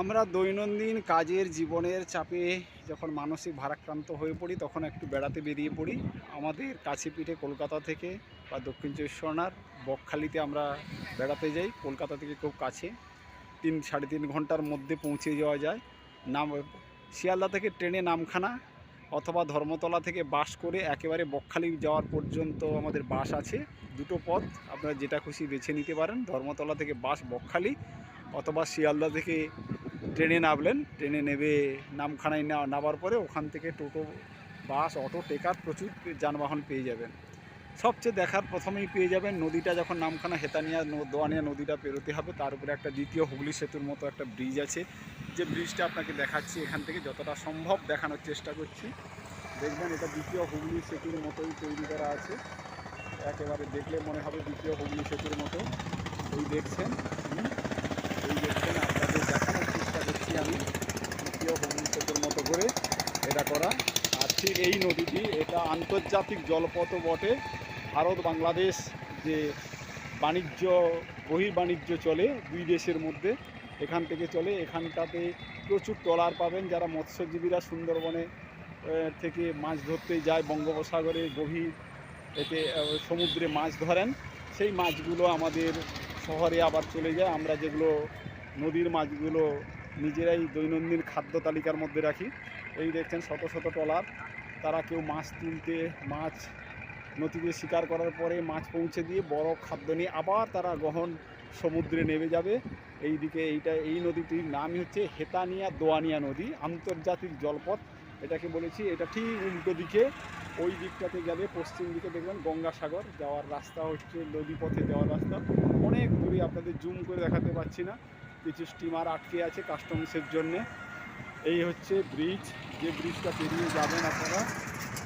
আমরা দৈনন্দিন কাজের জীবনের চাপে যখন মানসিক ভারাক্রান্ত হয়ে পড়ি, তখন একটু বেড়াতে বেরিয়ে পড়ি। আমাদের কাছে পিঠে কলকাতা থেকে বা দক্ষিণ চব্বিশ পরগনার বকখালিতে আমরা বেড়াতে যাই। কলকাতা থেকে খুব কাছে, তিন, সাড়ে তিন ঘণ্টার মধ্যে পৌঁছে যাওয়া যায়। নাম, শিয়ালদা থেকে ট্রেনে নামখানা অথবা ধর্মতলা থেকে বাস করে একেবারে বকখালি যাওয়ার পর্যন্ত আমাদের বাস আছে। দুটো পথ আপনারা যেটা খুশি বেছে নিতে পারেন। ধর্মতলা থেকে বাস বকখালি অথবা শিয়ালদা থেকে ট্রেনে নামলেন। ট্রেনে নেবে নামখানায় নামার পরে ওখান থেকে টোটো, বাস, অটো, টেকার প্রচুর যানবাহন পেয়ে যাবেন। সবচেয়ে দেখার প্রথমেই পেয়ে যাবেন নদীটা যখন নামখানা হেতানিয়া দোয়ানিয়া নদীটা পেরোতে হবে, তার উপরে একটা দ্বিতীয় হুগলি সেতুর মতো একটা ব্রিজ আছে। যে ব্রিজটা আপনাকে দেখাচ্ছি এখান থেকে যতটা সম্ভব দেখানোর চেষ্টা করছি। দেখবেন এটা দ্বিতীয় হুগলি সেতুর মতোই তৈরি করা আছে। একেবারে দেখলে মনে হবে দ্বিতীয় হুগলি সেতুর মতো। এই দেখছেন হুম? এই দেখছেন আপনাদের দেখানোর চেষ্টা করছি আমি সেতুর মতো করে এটা করা। আর ঠিক এই নদীটি, এটা আন্তর্জাতিক জলপথও বটে। ভারত, বাংলাদেশ যে বাণিজ্য, বহির্বাণিজ্য চলে, দুই দেশের মধ্যে এখান থেকে চলে। এখানটাতে প্রচুর ট্রলার পাবেন যারা মৎস্যজীবীরা সুন্দরবনে থেকে মাছ ধরতে যায়, বঙ্গোপসাগরে গভীর এতে সমুদ্রে মাছ ধরেন। সেই মাছগুলো আমাদের শহরে আবার চলে যায়। আমরা যেগুলো নদীর মাছগুলো নিজেরাই দৈনন্দিন খাদ্য তালিকার মধ্যে রাখি। এই দেখছেন শত শত ট্রলার। তারা কেউ মাছ তুলতে, মাছ নদীতে শিকার করার পরে মাছ পৌঁছে দিয়ে বড় খাদ্য নিয়ে আবার তারা গহন সমুদ্রে নেমে যাবে। এই দিকে এইটা, এই নদীটির নামই হচ্ছে হেতানিয়া দোয়ানিয়া নদী, আন্তর্জাতিক জলপথ। এটাকে বলেছি, এটা ঠিক উল্টো দিকে। ওই দিকটাতে গেলে পশ্চিম দিকে দেখবেন গঙ্গাসাগর, যাওয়ার রাস্তা হচ্ছে নদী পথে যাওয়ার রাস্তা। অনেক দূরে আপনাদের জুম করে দেখাতে পারছি না। কিছু স্টিমার আটকে আছে কাস্টমসের জন্যে। এই হচ্ছে ব্রিজ যে ব্রিজটা পেরিয়ে যাবেন আপনারা,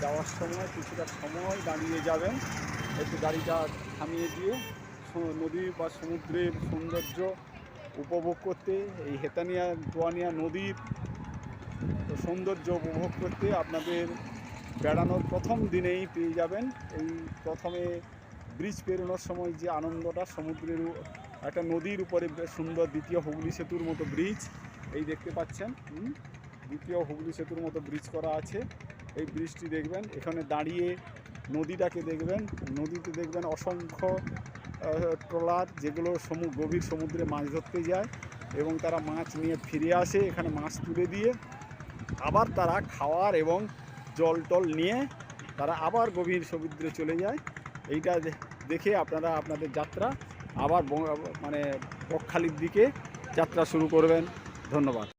যাওয়ার সময় কিছুটা সময় দাঁড়িয়ে যাবেন। একটু গাড়িটা থামিয়ে দিয়ে নদী বা সমুদ্রের সৌন্দর্য উপভোগ করতে, এই হেতানিয়া দোয়ানিয়া নদীর সৌন্দর্য উপভোগ করতে আপনাদের বেড়ানোর প্রথম দিনেই পেয়ে যাবেন। এই প্রথমে ব্রিজ পেরোনোর সময় যে আনন্দটা সমুদ্রের একটা নদীর উপরে সুন্দর দ্বিতীয় হুগলি সেতুর মতো ব্রিজ এই দেখতে পাচ্ছেন দ্বিতীয় হুগলি সেতুর মতো ব্রিজ করা আছে, এই ব্রিজটি দেখবেন, এখানে দাঁড়িয়ে নদীটাকে দেখবেন, নদীতে দেখবেন অসংখ্য ট্রলার যেগুলো সমু, গভীর সমুদ্রে মাছ ধরতে যায় এবং তারা মাছ নিয়ে ফিরে আসে, এখানে মাছ তুলে দিয়ে আবার তারা খাওয়ার এবং জল টল নিয়ে তারা আবার গভীর সমুদ্রে চলে যায়। এইটা দেখে আপনারা আপনাদের যাত্রা আবার মানে বকখালির দিকে যাত্রা শুরু করবেন। ধন্যবাদ।